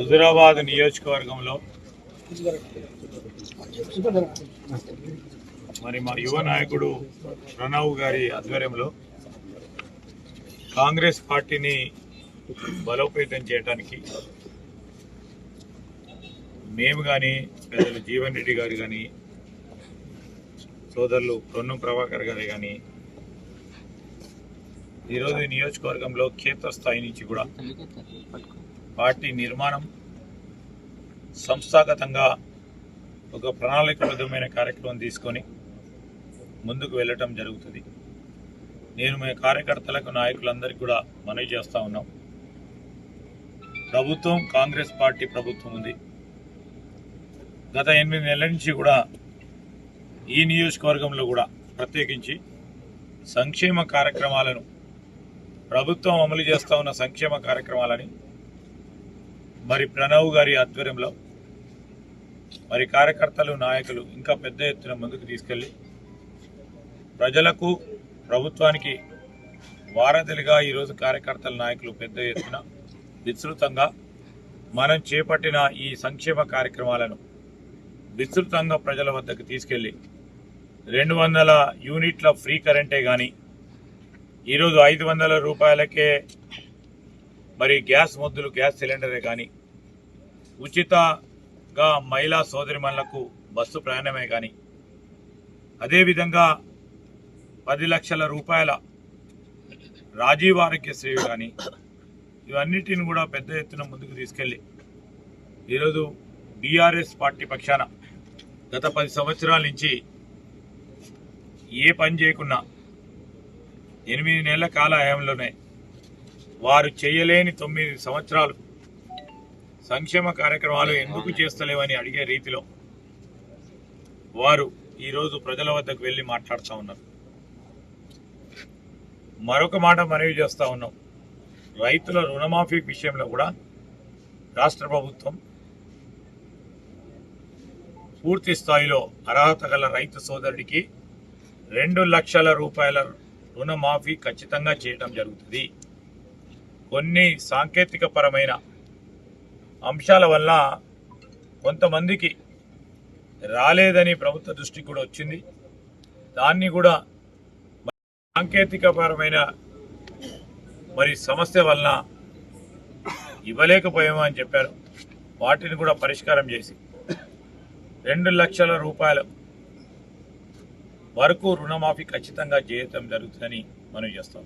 హుజురాబాద్ నియోజకవర్గంలో మరి మా యువ నాయకుడు ప్రణవ్ గారి ఆధ్వర్యంలో కాంగ్రెస్ పార్టీని బలోపేతం చేయడానికి మేము కానీ పెద్దలు జీవన్ రెడ్డి గారు కానీ సోదరులు పొన్నం ప్రభాకర్ గారు కానీ ఈరోజు నియోజకవర్గంలో క్షేత్రస్థాయి నుంచి కూడా పార్టీ నిర్మాణం సంస్థాగతంగా ఒక ప్రణాళికబద్ధమైన కార్యక్రమం తీసుకొని ముందుకు వెళ్ళటం జరుగుతుంది. నేను మీ కార్యకర్తలకు నాయకులందరికీ కూడా మనవి చేస్తూ ఉన్నాం. ప్రభుత్వం కాంగ్రెస్ పార్టీ ప్రభుత్వం ఉంది. గత ఎనిమిది నెలల నుంచి కూడా ఈ నియోజకవర్గంలో కూడా ప్రత్యేకించి సంక్షేమ కార్యక్రమాలను ప్రభుత్వం అమలు చేస్తూ ఉన్న సంక్షేమ కార్యక్రమాలని మరి ప్రణవ్ గారి ఆధ్వర్యంలో మరి కార్యకర్తలు నాయకులు ఇంకా పెద్ద ఎత్తున ముందుకు తీసుకెళ్ళి ప్రజలకు ప్రభుత్వానికి వారధిలుగా ఈరోజు కార్యకర్తల నాయకులు పెద్ద ఎత్తున విస్తృతంగా మనం చేపట్టిన ఈ సంక్షేమ కార్యక్రమాలను విస్తృతంగా ప్రజల వద్దకు తీసుకెళ్ళి రెండు వందల యూనిట్ల ఫ్రీ కరెంటే కానీ ఈరోజు ఐదు వందల రూపాయలకే మరి గ్యాస్ మొద్దులు గ్యాస్ సిలిండరే కానీ ఉచిత గా మహిళా సోదరిమణులకు బస్సు ప్రయాణమే కానీ అదేవిధంగా పది లక్షల రూపాయల రాజీవ్ ఆరోగ్యశ్రీ కానీ ఇవన్నిటిని కూడా పెద్ద ఎత్తున ముందుకు తీసుకెళ్ళి ఈరోజు బీఆర్ఎస్ పార్టీ పక్షాన గత పది సంవత్సరాల నుంచి ఏ పని చేయకున్నా ఎనిమిది నెలల కాల హయాంలోనే వారు చేయలేని తొమ్మిది సంవత్సరాలు సంక్షేమ కార్యక్రమాలు ఎందుకు చేస్తలేవని అడిగే రీతిలో వారు ఈరోజు ప్రజల వద్దకు వెళ్ళి మాట్లాడుతూ ఉన్నారు. మరొక మాట మనవి చేస్తూ ఉన్నాం. రైతుల రుణమాఫీ విషయంలో కూడా రాష్ట్ర ప్రభుత్వం పూర్తి స్థాయిలో అర్హత గల రైతు సోదరుడికి రెండు లక్షల రూపాయల రుణమాఫీ ఖచ్చితంగా చేయడం జరుగుతుంది. కొన్ని సాంకేతిక పరమైన అంశాల వల్ల కొంతమందికి రాలేదని ప్రభుత్వ దృష్టికి కూడా వచ్చింది. దాన్ని కూడా సాంకేతికపరమైన మరి సమస్య వలన ఇవ్వలేకపోయామా అని చెప్పారు. వాటిని కూడా పరిష్కారం చేసి రెండు లక్షల రూపాయల వరకు రుణమాఫీ ఖచ్చితంగా చేయటం జరుగుతుందని మనం చేస్తాం.